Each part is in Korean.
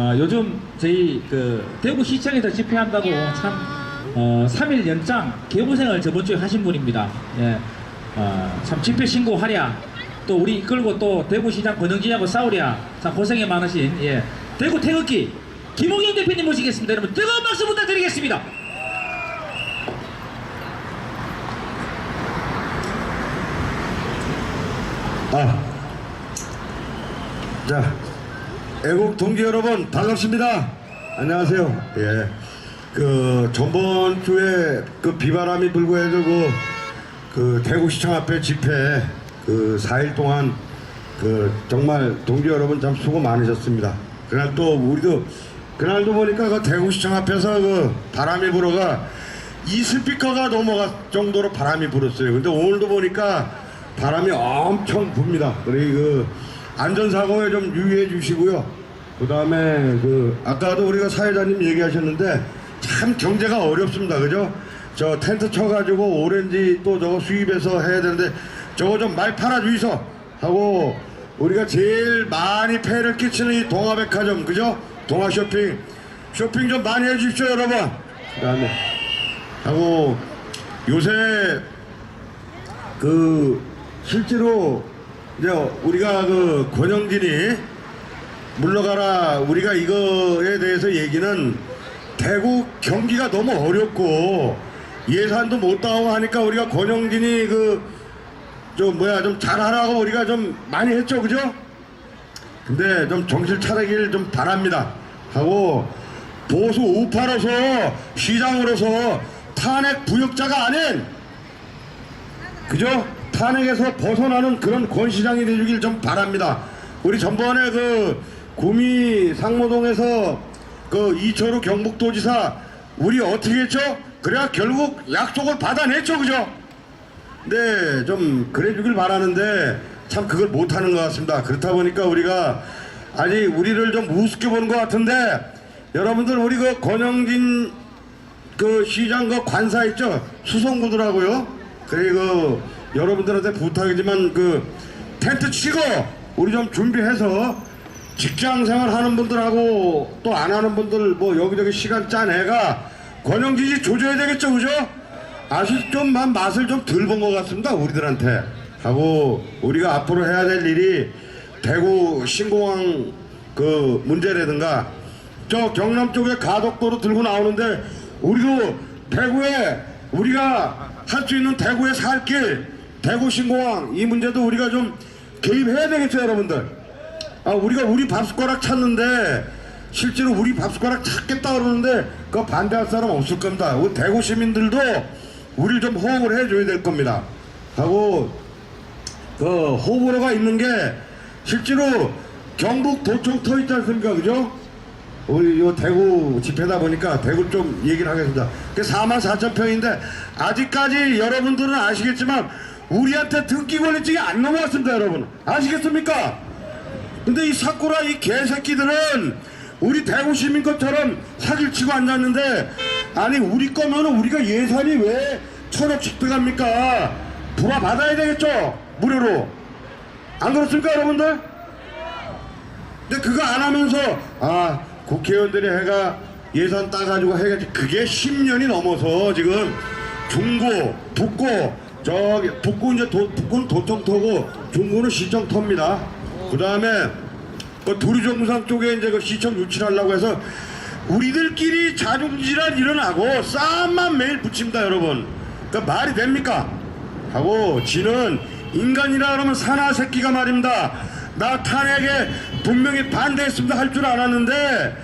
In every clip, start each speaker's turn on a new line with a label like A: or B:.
A: 어, 요즘 저희 그 대구 시청에서 집회한다고 참 어, 3일 연장 개고생을 저번 주에 하신 분입니다. 예. 어, 참 집회 신고하랴 또 우리 이끌고 또 대구시장 권영진하고 싸우랴 참 고생이 많으신 예. 대구 태극기 김홍영 대표님 모시겠습니다. 여러분 뜨거운 박수 부탁드리겠습니다.
B: 아, 자, 애국 동지 여러분 반갑습니다. 안녕하세요. 예, 그 전번 주에 그 비바람이 불고 해서 그, 그 대구시청 앞에 집회 그 4일 동안 그 정말 동지 여러분 참 수고 많으셨습니다. 그날 또 우리도 그날도 보니까 그 대구시청 앞에서 그 바람이 불어가 이 스피커가 넘어갈 정도로 바람이 불었어요. 근데 오늘도 보니까 바람이 엄청 붑니다. 그래 그 안전사고에 좀 유의해 주시고요. 그 다음에 그 아까도 우리가 사회자님 얘기하셨는데 참 경제가 어렵습니다. 그죠? 저 텐트 쳐가지고 오렌지 또 저거 수입해서 해야 되는데 저거 좀 말 팔아 주이소 하고 우리가 제일 많이 폐를 끼치는 이 동아백화점 그죠? 동아쇼핑 쇼핑 좀 많이 해 주십시오 여러분. 그 다음에 하고 요새 그 실제로 이제 우리가 그 권영진이 물러가라 우리가 이거에 대해서 얘기는 대구 경기가 너무 어렵고 예산도 못 나오고 하니까 우리가 권영진이 그저 뭐야 좀 잘하라고 우리가 좀 많이 했죠 그죠? 근데 좀 정신 차리길 좀 바랍니다 하고 보수 우파로서 시장으로서 탄핵 부역자가 아닌 그죠? 탄핵에서 벗어나는 그런 권 시장이 되주길 좀 바랍니다. 우리 전번에 그 구미 상무동에서 그 이철우 경북도지사 우리 어떻게 했죠? 그래야 결국 약속을 받아냈죠, 그죠? 네, 좀 그래주길 바라는데 참 그걸 못하는 것 같습니다. 그렇다 보니까 우리가 아직 우리를 좀 우습게 보는 것 같은데 여러분들 우리 그 권영진 그 시장 그 관사 있죠 수성구더라고요. 그리고 여러분들한테 부탁이지만 그 텐트 치고 우리 좀 준비해서 직장 생활 하는 분들하고 또 안 하는 분들 뭐 여기저기 시간 짜내가 권영진이 조져야 되겠죠, 그죠? 아직 좀만 맛을 좀 덜 본 것 같습니다, 우리들한테. 하고 우리가 앞으로 해야 될 일이 대구 신공항 그 문제라든가 저 경남 쪽에 가덕도로 들고 나오는데 우리도 대구에 우리가 할 수 있는 대구의 살길 대구 신공항 이 문제도 우리가 좀 개입해야 되겠죠 여러분들 아 우리가 우리 밥숟가락 찾는데 실제로 우리 밥숟가락 찾겠다 그러는데 그거 반대할 사람 없을 겁니다 우리 대구 시민들도 우리를 좀 호응을 해줘야 될 겁니다 하고 그 호불호가 있는 게 실제로 경북 도청 터 있지 않습니까 그죠? 우리 요 대구 집회다 보니까 대구 좀 얘기를 하겠습니다. 그 4만 4천 평인데 아직까지 여러분들은 아시겠지만 우리한테 등기 권리증이 안 넘어왔습니다, 여러분. 아시겠습니까? 근데 이 사쿠라 이 개새끼들은 우리 대구 시민 것처럼 사기를 치고 앉았는데 아니 우리 거면 은 우리가 예산이 왜 천억씩 들어갑니까? 불화 받아야 되겠죠? 무료로. 안 그렇습니까, 여러분들? 근데 그거 안 하면서 아 국회의원들이 해가 예산 따가지고 해가지 그게 10년이 넘어서 지금 중구, 북구 저기 북구 이제 도, 북구는 도청터고 중구는 시청터입니다. 그 다음에 그 두리정상 쪽에 이제 그 시청 유치하려고 해서 우리들끼리 자존질환 일어나고 싸움만 매일 붙입니다, 여러분. 그 말이 됩니까? 하고 지는 인간이라 그러면 사나 새끼가 말입니다. 나 탄핵에 분명히 반대했습니다 할 줄 알았는데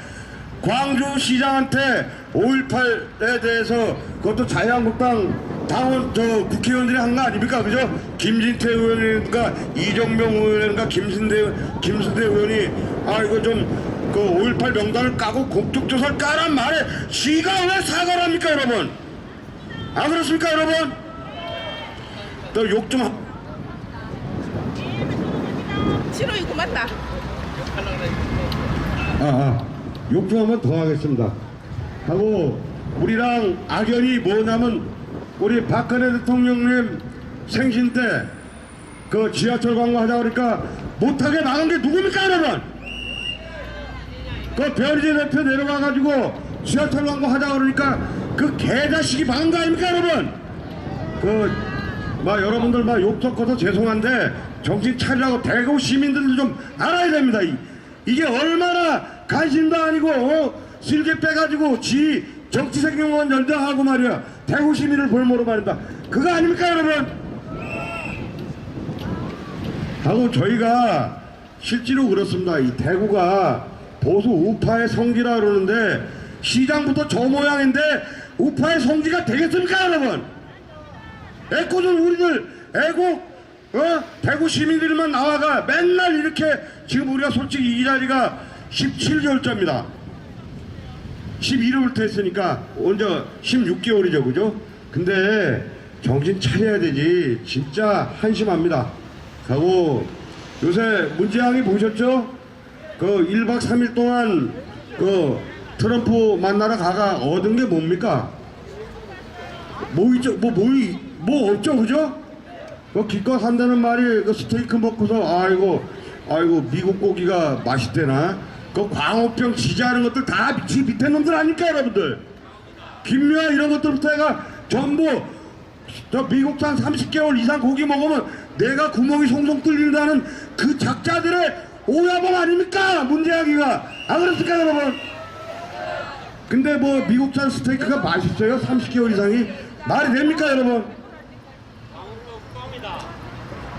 B: 광주시장한테 5.18에 대해서 그것도 자유한국당 당원 저 국회의원들이 한 거 아닙니까 그죠? 김진태 의원이니까 이정명 의원이니까 김순대 김순대 의원이 아 이거 좀 그 5.18 명단을 까고 국정조사를 까란 말에 지가 왜 사과를 합니까 여러분? 안 그렇습니까 여러분? 또 욕좀
C: 싫어 이거 맞다.
B: 아, 아. 욕 좀 한번 더 하겠습니다. 하고 우리랑 악연이 뭐냐면 우리 박근혜 대통령님 생신 때 그 지하철 광고 하자 그러니까 못하게 막은 게 누굽니까 여러분? 그 변희재 대표 내려와가지고 지하철 광고 하자 그러니까 그 개자식이 망한 거 아닙니까 여러분 그, 막 여러분들 막 욕 섞어서 죄송한데 정신 차리라고 대구 시민들도 좀 알아야 됩니다. 이, 이게 얼마나 관심도 아니고 어? 실개 빼가지고 지 정치 생명원 연장하고 말이야 대구 시민을 볼모로 말한다. 그거 아닙니까 여러분? 하고 저희가 실제로 그렇습니다. 이 대구가 보수 우파의 성지라 그러는데 시장부터 저 모양인데 우파의 성지가 되겠습니까 여러분? 애꿎은 우리들 애국 어? 대구 시민들만 나와가 맨날 이렇게 지금 우리가 솔직히 이 자리가 17개월째입니다 11월부터 했으니까 언제 16개월이죠 그죠? 근데 정신 차려야 되지 진짜 한심합니다 하고 요새 문재양이 보셨죠? 그 1박 3일 동안 그 트럼프 만나러 가가 얻은 게 뭡니까? 뭐 있죠? 뭐, 뭐, 이- 뭐 없죠, 그죠? 그 기껏 한다는 말이 그 스테이크 먹고서 아이고, 아이고, 미국 고기가 맛있대나? 그 광우병 지지하는 것들 다 지 밑에 놈들 아닙니까, 여러분들? 김미화 이런 것들부터 해가 전부 저 미국산 30개월 이상 고기 먹으면 내가 구멍이 송송 뚫린다는 그 작자들의 오야범 아닙니까? 문제하기가. 안 그렇습니까, 여러분? 근데 뭐 미국산 스테이크가 맛있어요? 30개월 이상이? 말이 됩니까 여러분?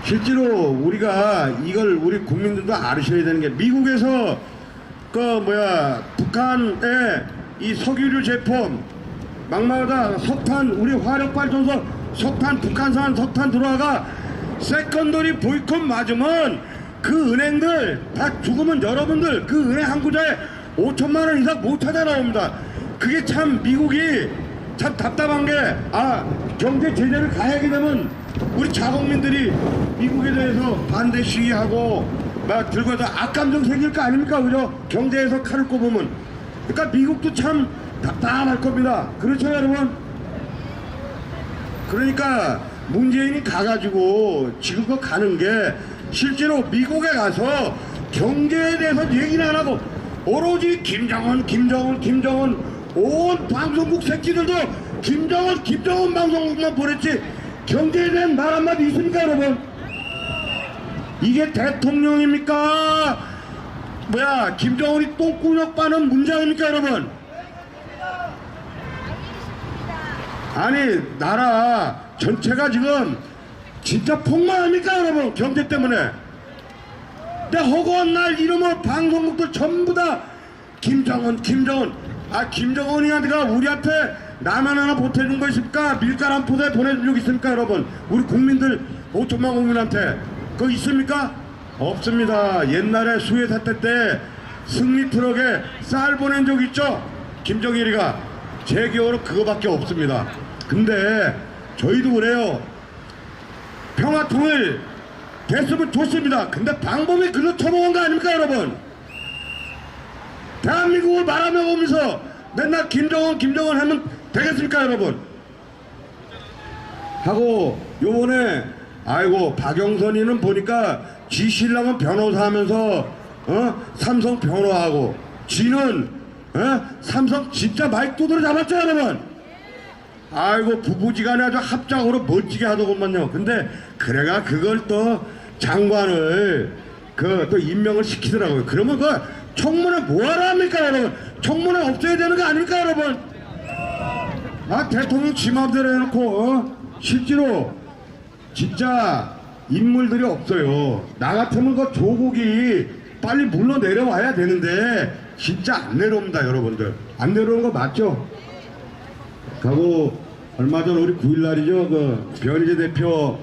B: 실제로 우리가 이걸 우리 국민들도 알으셔야 되는 게 미국에서 그 뭐야 북한의 이 석유류 제품 막마다 석탄 우리 화력 발전소 석탄 북한산 석탄 들어와가 세컨더리 보이콧 맞으면 그 은행들 다 죽으면 여러분들 그 은행 한 구자에 5천만 원 이상 못 찾아 나옵니다. 그게 참 미국이 참 답답한 게 아 경제 제재를 가하게 되면 우리 자국민들이 미국에 대해서 반대 시위하고 막 들고서 악감정 생길 거 아닙니까 그죠? 경제에서 칼을 꼽으면 그러니까 미국도 참 답답할 겁니다. 그렇죠 여러분? 그러니까 문재인이 가가지고 지금껏 가는 게 실제로 미국에 가서 경제에 대해서 얘기는 안 하고 오로지 김정은, 김정은, 김정은 온 방송국 새끼들도 김정은, 김정은 방송국만 보냈지 경제에 대한 말 한마디 있습니까 여러분? 이게 대통령입니까? 뭐야 김정은이 똥꾸녕 빠는 문장입니까 여러분? 아니 나라 전체가 지금 진짜 폭망합니까 여러분? 경제 때문에. 내 허구한 날 이러면 방송국들 전부 다 김정은 김정은. 아 김정은이가 우리한테 라면 하나 보태준 거 있습니까? 밀가루 한 포대 보내준 적 있습니까 여러분? 우리 국민들 5천만 국민한테 그거 있습니까 없습니다 옛날에 수해 사태 때 승리 트럭에 쌀 보낸 적 있죠 김정일이가 제 기억으로 그거밖에 없습니다 근데 저희도 그래요 평화통일 됐으면 좋습니다. 근데 방법이 그거 처먹은 거 아닙니까, 여러분? 대한민국을 말하며 오면서 맨날 김정은, 김정은 하면 되겠습니까, 여러분? 하고, 요번에, 아이고, 박영선이는 보니까 지 신랑은 변호사 하면서, 어? 삼성 변호하고, 지는, 어? 삼성 진짜 마이크 두드려 잡았죠, 여러분? 아이고 부부지간에 아주 합작으로 멋지게 하더구만요. 근데 그래가 그걸 또 장관을 그 또 임명을 시키더라고요. 그러면 그 청문회 뭐하러 합니까 여러분? 청문회 없어야 되는 거 아닙니까 여러분? 아 대통령 지 맘대로 해놓고 어? 실제로 진짜 인물들이 없어요. 나 같으면 그 조국이 빨리 물러 내려와야 되는데 진짜 안 내려옵니다 여러분들. 안 내려오는 거 맞죠? 가고 얼마 전 우리 9일날이죠 그 변희재 대표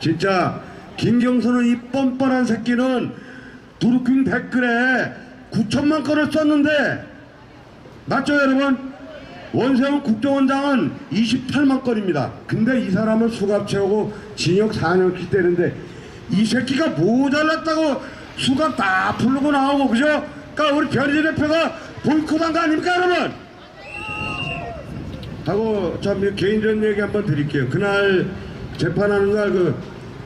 B: 진짜 김경수는 이 뻔뻔한 새끼는 두루킹 댓글에 9천만 건을 썼는데 맞죠 여러분? 원세훈 국정원장은 28만 건입니다 근데 이 사람은 수갑 채우고 징역 4년 기대는데 이 새끼가 모자랐다고 수갑 다 풀고 나오고 그죠? 그러니까 우리 변희재 대표가 보이콧한 거 아닙니까 여러분? 하고 참 개인적인 얘기 한번 드릴게요. 그날 재판하는 날 그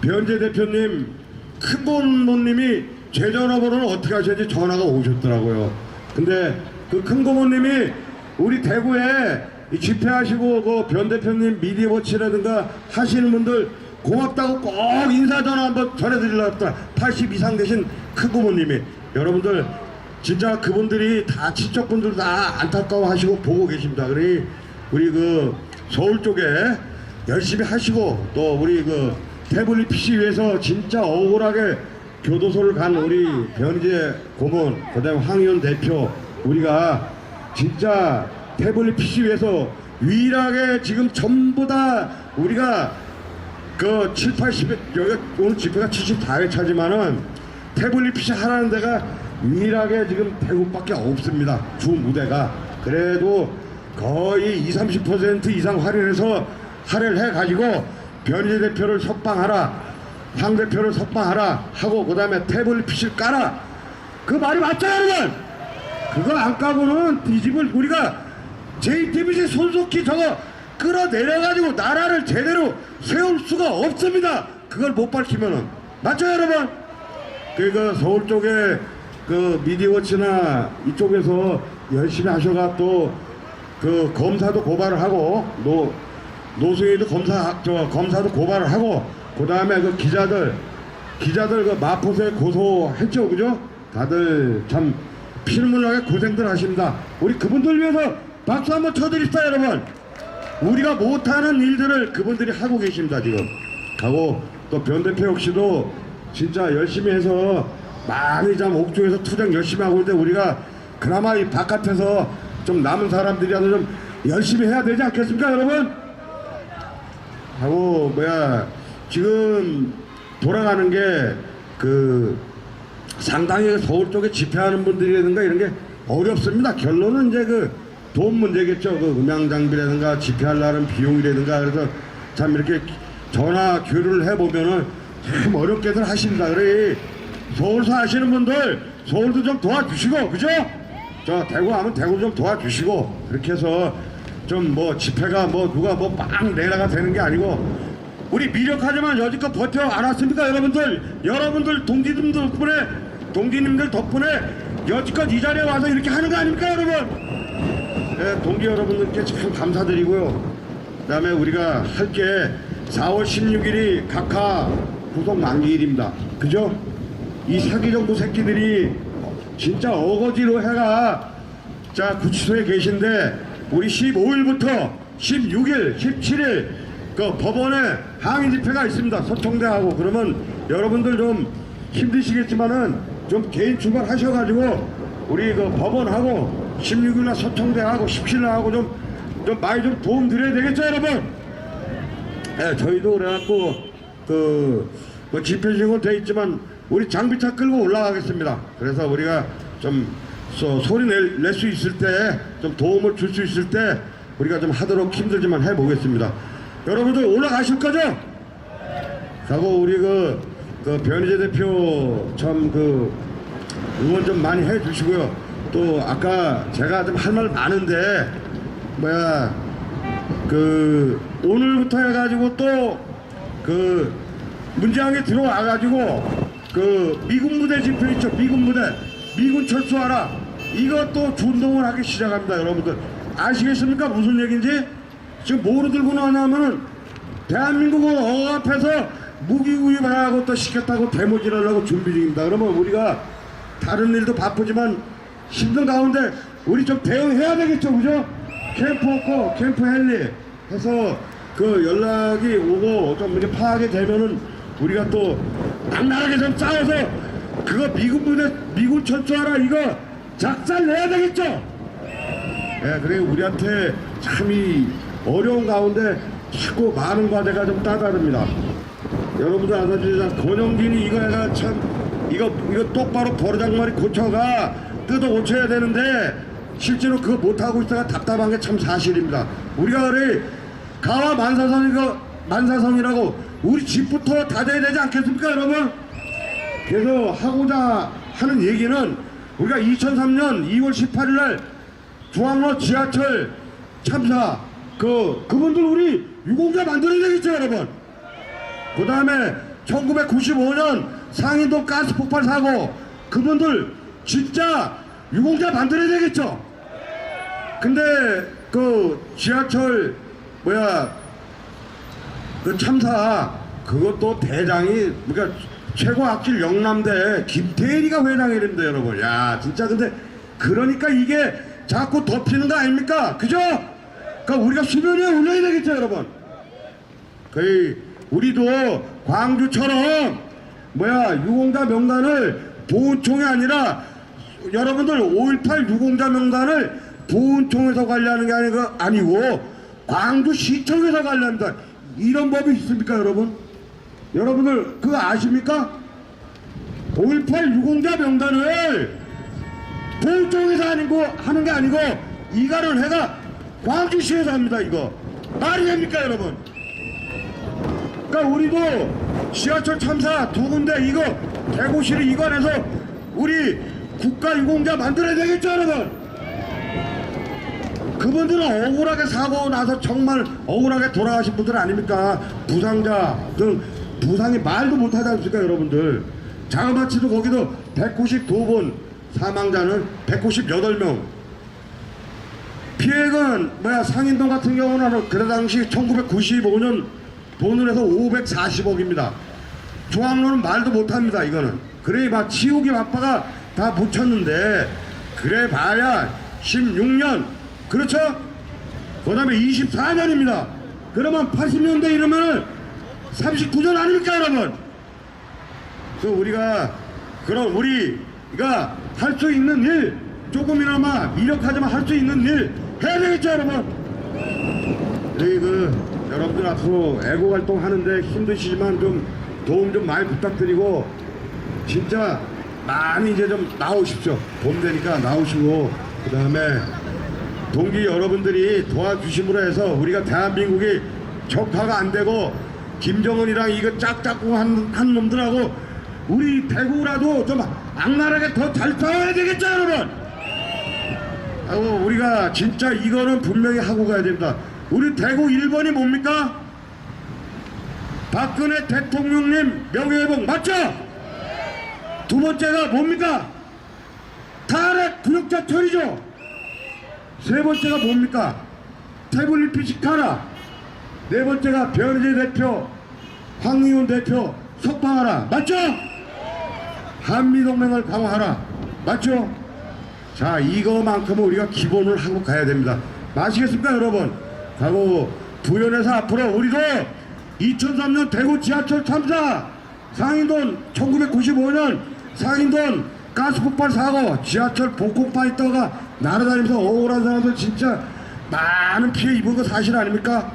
B: 변재 대표님 큰 본모님이 제 전화번호는 어떻게 하셨는지 전화가 오셨더라고요. 근데 그 큰 고모님이 우리 대구에 이 집회하시고 그 변 대표님 미디어워치라든가 하시는 분들 고맙다고 꼭 인사 전화 한번 전해드리려고 합니다. 80 이상 되신 큰 고모님이 여러분들 진짜 그분들이 다 친척분들 다 안타까워하시고 보고 계십니다. 그러니 우리 그 서울 쪽에 열심히 하시고 또 우리 그 태블릿 PC 위해서 진짜 억울하게 교도소를 간 우리 변희재 고문 그다음에 황의원 대표 우리가 진짜 태블릿 PC 위해서 유일하게 지금 전부 다 우리가 그 7, 80회 여기 오늘 집회가 74회 차지만은 태블릿 PC 하라는 데가 유일하게 지금 대구밖에 없습니다. 주 무대가. 그래도 거의 20, 30% 이상 할인해서 할인을 해가지고 변희재 대표를 석방하라 황 대표를 석방하라 하고 그 다음에 태블릿 PC를 깔아. 그 말이 맞죠 여러분 그거 안 까고는 이 집을 우리가 JTBC 손속히 저거 끌어내려가지고 나라를 제대로 세울 수가 없습니다. 그걸 못 밝히면은 맞죠 여러분? 그러니까 서울 쪽에 그 미디어워치나 이쪽에서 열심히 하셔가 또 그 검사도 고발을 하고 노 노승희도 검사 저 검사도 고발을 하고 그 다음에 그 기자들 기자들 그 마포에 고소했죠 그죠? 다들 참 피눈물나게 고생들 하십니다. 우리 그분들 위해서 박수 한번 쳐드립시다 여러분. 우리가 못하는 일들을 그분들이 하고 계십니다 지금. 하고 또 변 대표 역시도 진짜 열심히 해서 많이 좀 옥중에서 투쟁 열심히 하고 있는데 우리가 그나마 이 바깥에서 좀 남은 사람들이라도 좀 열심히 해야 되지 않겠습니까 여러분? 하고 뭐야 지금 돌아가는 게그 상당히 서울 쪽에 집회하는 분들이라든가 이런 게 어렵습니다. 결론은 이제 그 돈 문제겠죠. 그 음향 장비라든가 집회하려는 비용이라든가 그래서 참 이렇게 전화 교류를 해보면은 참 어렵게들 하십니다. 그래 서울서 하시는 분들 서울도 좀 도와주시고 그죠? 저 대구 하면 대구 좀 도와주시고 그렇게 해서 좀 뭐 집회가 뭐 누가 뭐 빵 내라가 되는 게 아니고 우리 미력하지만 여지껏 버텨 안 왔습니까 여러분들 여러분들 동지님들 덕분에 동지님들 덕분에 여지껏 이 자리에 와서 이렇게 하는 거 아닙니까 여러분 네, 동지 여러분들께 참 감사드리고요 그 다음에 우리가 할 게 4월 16일이 각하 구속 만기일입니다 그죠? 이 사기 정부 새끼들이 진짜 어거지로 해가 자 구치소에 계신데 우리 15일부터 16일, 17일 그 법원에 항의 집회가 있습니다. 서청대하고 그러면 여러분들 좀 힘드시겠지만은 좀 개인 출발하셔가지고 우리 그 법원하고 16일날 서청대하고 17일하고 좀, 좀 많이 좀 도움 드려야 되겠죠 여러분? 예, 저희도 그래갖고 그, 그 집회 신고 돼 있지만 우리 장비차 끌고 올라가겠습니다. 그래서 우리가 좀 소, 소리 낼 수 있을 때 좀 도움을 줄 수 있을 때 우리가 좀 하도록 힘들지만 해보겠습니다. 여러분들 올라가실 거죠? 하고 우리 그, 그 변희재 대표 참 그 응원 좀 많이 해주시고요. 또 아까 제가 좀 할 말 많은데 뭐야 그 오늘부터 해가지고 또 그 문재항에 들어와가지고 그 미군 무대 집회 있죠. 미군 무대 미군 철수하라. 이것도 준동을 하기 시작합니다 여러분들. 아시겠습니까? 무슨 얘기인지? 지금 뭐로 들고 나왔냐면은 대한민국을 억압해서 무기 구입하라고 또 시켰다고 데모질하려고 준비 중입니다. 그러면 우리가 다른 일도 바쁘지만 힘든 가운데 우리 좀 대응해야 되겠죠 그죠? 캠프 없고 캠프 헬리 해서 그 연락이 오고 좀 이렇게 파악이 되면은 우리가 또 악랄하게 좀 싸워서 그거 미군 부대 미군 철수하라 이거 작살 내야 되겠죠? 예, 그래 우리한테 참 이 어려운 가운데 자꾸 많은 과제가 좀 따다릅니다. 여러분들 아시지만 권영진이 이거 해가 참 이거 이거 똑바로 버르장머리 고쳐가 뜯어 고쳐야 되는데 실제로 그거 못 하고 있다가 답답한 게 참 사실입니다. 우리가 그래 가와 만사성이고 만사성이라고 우리 집부터 다져야 되지 않겠습니까, 여러분? 그래서 하고자 하는 얘기는 우리가 2003년 2월 18일 날 중앙로 지하철 참사 그 그분들 우리 유공자 만들어야 되겠죠 여러분 그 다음에 1995년 상인도 가스 폭발 사고 그분들 진짜 유공자 만들어야 되겠죠. 근데 그 지하철 뭐야 그 참사 그것도 대장이 그러니까 최고 악질 영남대 김태일이가 회장이 됩니다 여러분 야 진짜 근데 그러니까 이게 자꾸 덮이는 거 아닙니까 그죠? 그러니까 우리가 수면 위에 올려야 되겠죠 여러분 거의 우리도 광주처럼 뭐야 유공자 명단을 보훈총이 아니라 여러분들 5.18 유공자 명단을 보훈총에서 관리하는 게 아니고, 아니고 광주시청에서 관리합니다. 이런 법이 있습니까 여러분? 여러분들 그거 아십니까? 5.18 유공자 명단을 보훈총에서 아니고 하는 게 아니고 이가는 해가 광주시에서 합니다 이거 말이 됩니까 여러분? 그러니까 우리도 지하철 참사 두 군데 이거 대구시를 이관해서 우리 국가 유공자 만들어야 되겠죠 여러분? 그분들은 억울하게 사고 나서 정말 억울하게 돌아가신 분들 아닙니까? 부상자 등 부상이 말도 못하지 않습니까 여러분들? 장마치도 거기도 192분 사망자는 198명. 피해액은 뭐야 상인동 같은 경우는 그때 당시 1995년 돈을 해서 540억입니다. 중앙로는 말도 못합니다. 이거는 그래 막 치우기 바빠가 다 묻혔는데 그래 봐야 16년 그렇죠? 그 다음에 24년입니다. 그러면 80년대 이러면 39년 아닙니까 여러분? 그 우리가 그런 우리가 할 수 있는 일 조금이나마 미력하지만 할 수 있는 일 해야 되겠죠 여러분 저희 그 여러분들 앞으로 애고 활동하는데 힘드시지만 좀 도움 좀 많이 부탁드리고 진짜 많이 이제 좀 나오십시오. 봄 되니까 나오시고 그 다음에 동기 여러분들이 도와주심으로 해서 우리가 대한민국이 격파가 안 되고 김정은이랑 이거 짝짝꿍 한, 한 놈들하고 우리 대구라도 좀 악랄하게 더 잘 싸워야 되겠죠 여러분? 하고 우리가 진짜 이거는 분명히 하고 가야 됩니다 우리 대구 1번이 뭡니까? 박근혜 대통령님 명예회복 맞죠? 두 번째가 뭡니까? 탄핵 구역자 처리죠 세 번째가 뭡니까? 태블릿 카라. 네 번째가 변희재 대표, 황의훈 대표 석방하라. 맞죠? 한미동맹을 강화하라. 맞죠? 자, 이거만큼은 우리가 기본을 하고 가야 됩니다. 아시겠습니까, 여러분? 하고 부연해서 앞으로 우리도 2003년 대구 지하철 참사, 상인돈 1995년 상인돈 가스 폭발 사고, 지하철 복공파 있다가 날아다니면서 억울한 사람들 진짜 많은 피해 입은 거 사실 아닙니까?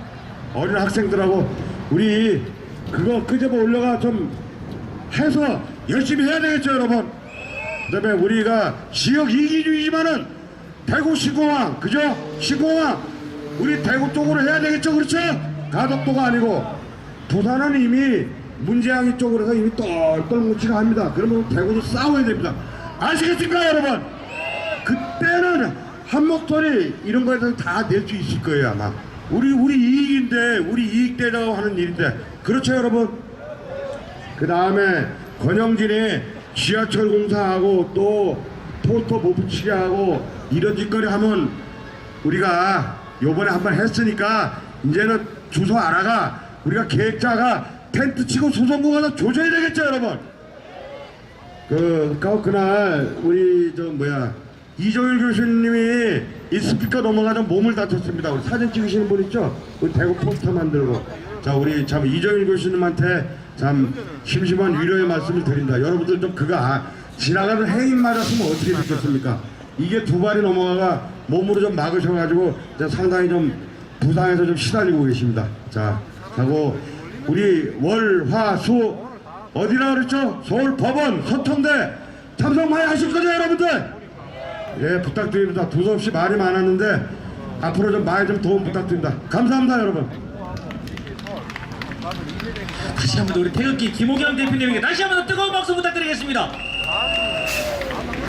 B: 어린 학생들하고 우리 그거 끄집어 올려가 좀 해서 열심히 해야 되겠죠 여러분. 그 다음에 우리가 지역 이기주의지만은 대구 시공항 그죠? 시공항 우리 대구 쪽으로 해야 되겠죠? 그렇죠? 가덕도가 아니고. 부산은 이미 문재항이 쪽으로 해서 이미 똘똘 뭉치가 합니다. 그러면 대구도 싸워야 됩니다. 아시겠습니까 여러분? 그때는 한 목소리 이런 거에 대해서 다 낼 수 있을 거예요 아마. 우리 우리 이익인데 우리 이익 되려고 하는 일인데. 그렇죠 여러분? 그 다음에 권영진이 지하철 공사하고 또 포스터 못 붙이게 하고 이런 짓거리 하면 우리가 요번에 한번 했으니까 이제는 주소 알아가 우리가 계획자가 텐트 치고 수성구 가서 조져야 되겠죠 여러분 그, 그 그날 우리 저 뭐야 이종일 교수님이 이 스피커 넘어가다 몸을 다쳤습니다. 우리 사진 찍으시는 분 있죠? 우리 대구 포스터 만들고 자 우리 참 이종일 교수님한테 참 심심한 위로의 말씀을 드린다. 여러분들 좀 그거 아, 지나가는 행인 맞았으면 어떻게 됐겠습니까? 이게 두 발이 넘어가가 몸으로 좀 막으셔가지고 상당히 좀 부상해서 좀 시달리고 계십니다. 자 하고 우리 월 화 수 어디라 그랬죠? 서울 법원 서통대 참석 많이 하실 거죠 여러분들? 예 부탁드립니다. 두서없이 말이 많았는데 앞으로 좀 많이 좀 도움 부탁드립니다. 감사합니다 여러분.
A: 다시 한번 우리 태극기 김호경 대표님에게 다시 한번 뜨거운 박수 부탁드리겠습니다.